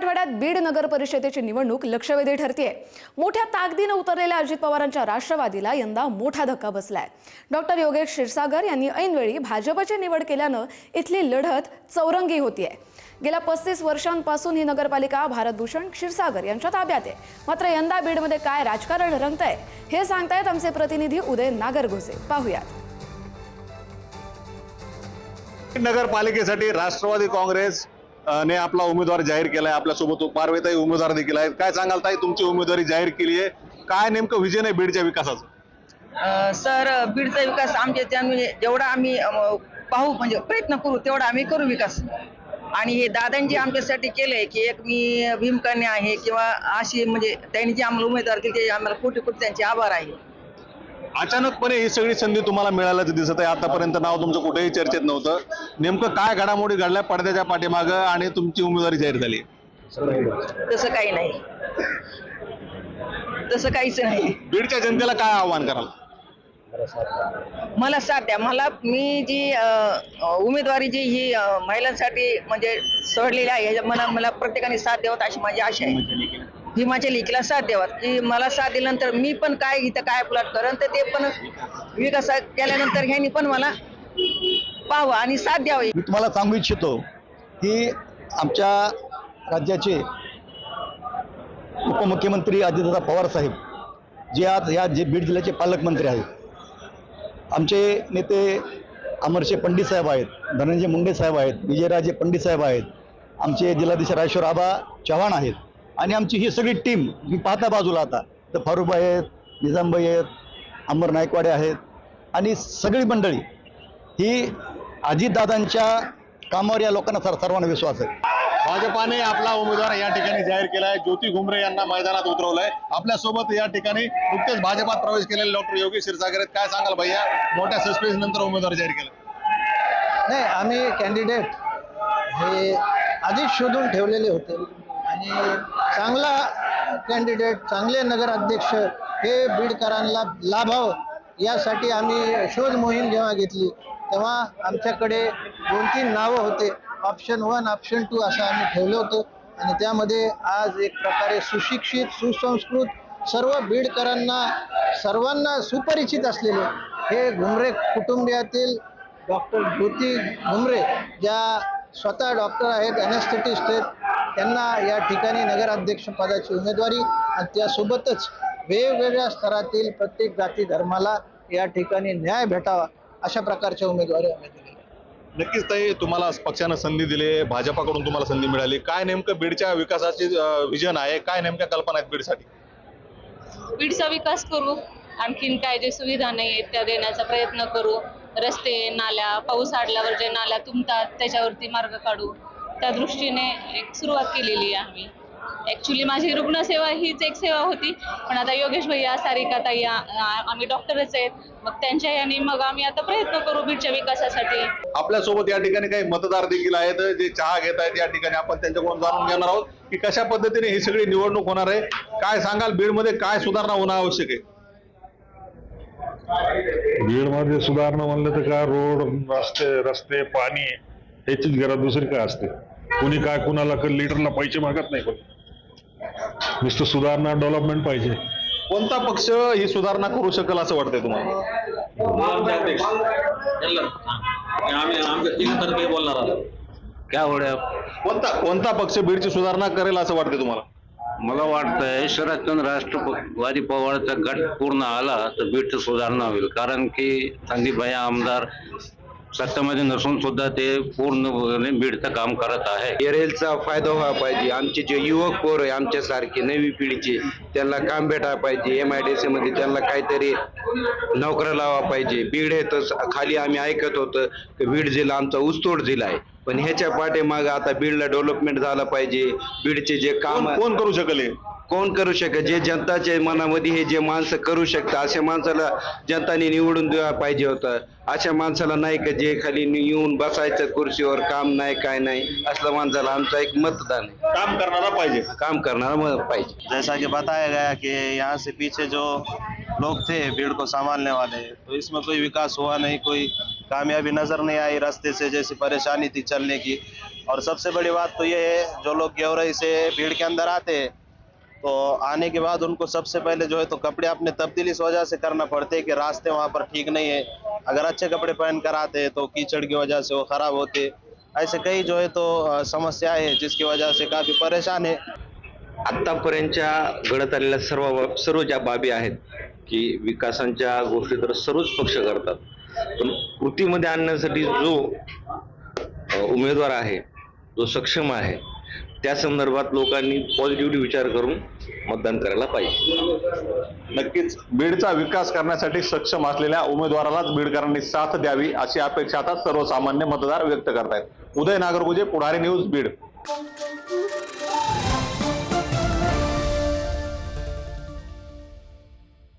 आठवड्यात बीड नगर परिषदेची निवडणूक लक्षवेधी ठरतीये. मोठ्या ताकदीनं उतरलेल्या अजित पवारांच्या राष्ट्रवादीला यंदा मोठा धक्का बसलाय. डॉक्टर योगेश क्षीरसागर यांनी ऐनवेळी भाजपची निवड केल्यानं इथली लढत चौरंगी होतीये. गेल्या पस्तीस वर्षांपासून ही नगरपालिका भारतभूषण क्षीरसागर यांच्या ताब्यात आहे. मात्र यंदा बीडमध्ये काय राजकारण रंगतंय हे सांगतायत आमचे प्रतिनिधी उदय नागरगोजे पाहूयात. नगरपालिकेसाठी राष्ट्रवादी काँग्रेस ने आपला उमेदवार जाहीर केलाय आपल्यासोबत पारवेताई उमेदवार देखील आहेत. काय सांगाल ताई तुमची उमेदवारी जाहीर केली आहे. काय नेमकं विजन आहे बीडच्या विकासाचं? सर बीडचा विकास आमच्या जेवढा आम्ही पाहू म्हणजे प्रयत्न करू तेवढा आम्ही करू विकास. आणि हे दादांनी आमच्यासाठी केलंय की एक मी भीमकन्या आहे किंवा अशी म्हणजे त्यांनी जे आम्हाला उमेदवार केले ते आम्हाला कोटी कोटी त्यांचे आभार आहे. अचानकपणे ही सगळी संधी तुम्हाला मिळाल्याचं दिसत आहे. आतापर्यंत नाव तुमचं कुठेही चर्चेत नव्हतं. नेमकं काय घडामोडी घडल्या पडद्याच्या पाठीमागं आणि तुमची उमेदवारी जाहीर झाली? तसं काही नाही. तसं काहीच नाही. बीडच्या जनतेला काय आव्हान कराल? मला साथ द्या. मला मी जी अ, उमेदवारी जी ही अ, महिलांसाठी म्हणजे सोडलेली आहे ह्याच्या मला मला प्रत्येकाने साथ द्यावत अशी माझी आशा आहे. भीमाच्या लेकीला साथ द्यावा. की मला साथ दिल्यानंतर मी पण काय इथं काय प्लॉट करेन तर ते पण विकास केल्यानंतर ह्यांनी पण मला पाहावं आणि साथ द्यावी. मी तुम्हाला सांगू इच्छितो की आमच्या राज्याचे उपमुख्यमंत्री आदित्यदा पवार साहेब जे आज या जे बीड जिल्ह्याचे पालकमंत्री आहेत. आमचे नेते अमरशे पंडित साहेब आहेत धनंजय मुंडे साहेब आहेत विजयराजे पंडित साहेब आहेत आमचे जिल्हाधीश राजेश्वर आबा चव्हाण आहेत. आणि आमची ही सगळी टीम मी पाहता बाजूला आता. तर फारुखबाई आहेत निजामबाई आहेत अमर नायकवाडे आहेत. आणि सगळी मंडळी ही अजितदादांच्या कामावर या लोकांना सर सर्वांना विश्वास आहे. भाजपाने आपला उमेदवार या ठिकाणी जाहीर केलाय. ज्योती घुमरे यांना मैदानात उतरवलंय. आपल्यासोबत या ठिकाणी नुकतेच भाजपात प्रवेश केलेले डॉक्टर योगेश क्षीरसागर आहेत. काय सांगाल भैया? मोठ्या सस्पेन्स नंतर उमेदवार जाहीर केला. नाही आम्ही कॅन्डिडेट हे आधीच शोधून ठेवलेले होते. आणि चांगला कॅन्डिडेट चांगले नगराध्यक्ष हे बीडकरांना लाभावं यासाठी आम्ही शोध मोहीम जेव्हा घेतली तेव्हा आमच्याकडे दोन तीन नावं होते. ऑप्शन वन ऑप्शन टू असं आम्ही ठेवलं होतं. आणि त्यामध्ये आज एक प्रकारे सुशिक्षित सुसंस्कृत सर्व बीडकरांना सर्वांना सुपरिचित असलेले हे घुमरे कुटुंबियातील डॉक्टर ज्योती घुमरे ज्या स्वतः डॉक्टर आहेत अनेस्थेटिस्ट आहेत त्यांना या ठिकाणी नगराध्यक्षपदाची उमेदवारी आणि त्यासोबतच वेगवेगळ्या स्तरातील प्रत्येक जाती धर्माला या ठिकाणी न्याय भेटावा. अशा प्रकारच्या उमेदवारी आम्ही दिलेल्या आहेत. नक्कीच ताई तुम्हाला पक्षानं संधी दिली भाजपाकडून तुम्हाला संधी मिळाली. काय नेमकं बीडच्या विकासाची विजन आहे? काय नेमक्या कल्पना आहेत बीडसाठी? बीडचा विकास करू आणखीन काय जे सुविधा नाही आहेत त्या देण्याचा प्रयत्न करू. रस्ते नाल्या पाऊस आडल्यावर जे नाल्या तुंबतात त्याच्यावरती मार्ग काढू. त्या दृष्टीने एक सुरुवात केलेली आहे आम्ही. ऍक्च्युली माझी रुग्णसेवा हीच एक सेवा होती. पण आता योगेश भैया सारिका ताई आम्ही डॉक्टरच आहेत. मग त्यांच्या याने मग आम्ही आता प्रयत्न करू बीडच्या विकासासाठी. आपल्यासोबत या ठिकाणी काही मतदार देखील आहेत जे चहा घेत आहेत या ठिकाणी आपण त्यांच्याकडून जाणून घेणार आहोत की कशा पद्धतीने ही सगळी निवडणूक होणार आहे. काय सांगाल बीडमध्ये काय सुधारणा होणं आवश्यक आहे? बीडमध्ये सुधारणा म्हणलं तर काय रोड रस्ते रस्ते पाणी ह्याचीच गरज दुसरी काय असते? कोणी काय कुणाला क- लिटरला पैसे मागत नाही कोणी. नुसतं सुधारणा डेव्हलपमेंट पाहिजे. कोणता पक्ष ही सुधारणा करू शकेल असं वाटतंय तुम्हाला? बोलणार आहोत. काय होड्या कोणता कोणता पक्ष बीडची सुधारणा करेल असं वाटतंय तुम्हाला? मला वाटतंय शरदचंद्र राष्ट्रवादी पवारचा गट पूर्ण आला तर बीडचं सुधारणा होईल. कारण की संदीप भाई आमदार सत्तामध्ये नसून सुद्धा ते पूर्णपणे बीडचं काम करत आहे. एरेलचा फायदा व्हायला पाहिजे. आमचे जे युवक पोर आहे आमच्यासारखे नवी पिढीचे त्यांना काम भेटायला पाहिजे. एम आय डी सी मध्ये त्यांना काहीतरी नोकऱ्या लावा पाहिजे. बीड हे तर खाली आम्ही ऐकत होतं की बीड जिल्हा आमचा ऊसतोड जिल्हा आहे. पण ह्याच्या पाठीमागे आता बीडला डेव्हलपमेंट झालं पाहिजे. बीडचे जे काम कोण करू शकेल? कोण करू शकेल जे जनताच्या मनामध्ये हे जे माणसं करू शकतात अशा माणसाला जनताने निवडून द्यायला पाहिजे होतं. अशा माणसाला नाही का जे खाली येऊन बसायचं खुर्चीवर काम नाही काय नाही असल्या माणसाला आमचं एक मतदान आहे. काम करणारा पाहिजे. काम करणारा मत पाहिजे. जैसा कि बताया गया कि यहाँ से पीछे जो लोग थे भीड़ को संभालने वाले तो इसमें कोई विकास हुआ नहीं कोई कामयाबी नजर नहीं आई रास्ते से जैसी परेशानी थी चलने की। और सबसे बड़ी बात तो ये है जो लोग गेवरई से भीड़ के अंदर आते हैं तो आने के बाद उनको सबसे पहले जो है तो कपड़े अपने तब्दील इस वजह से करना पड़ते हैं कि रास्ते वहाँ पर ठीक नहीं है। अगर अच्छे कपड़े पहन कर आते हैं तो कीचड़ की वजह से वो खराब होते ऐसे कई जो है तो समस्याएं हैं जिसकी वजह से काफी परेशान है। आत्तापर्यंतच्या घडत आलेल्या सर्व सर्व ज्या बाबी आहेत की विकासांच्या गोष्टी तर सर्वच पक्ष करतात. पण कृतीमध्ये आणण्यासाठी जो उमेदवार आहे जो सक्षम आहे त्या संदर्भात लोकांनी पॉझिटिव्हली विचार करून मतदान करायला पाहिजे. नक्कीच. बीडचा विकास करण्यासाठी सक्षम असलेल्या उमेदवारालाच बीडकरांनी साथ द्यावी अशी अपेक्षा आता सर्वसामान्य मतदार व्यक्त करतायत. उदय नागरगुजे पुढारी न्यूज बीड.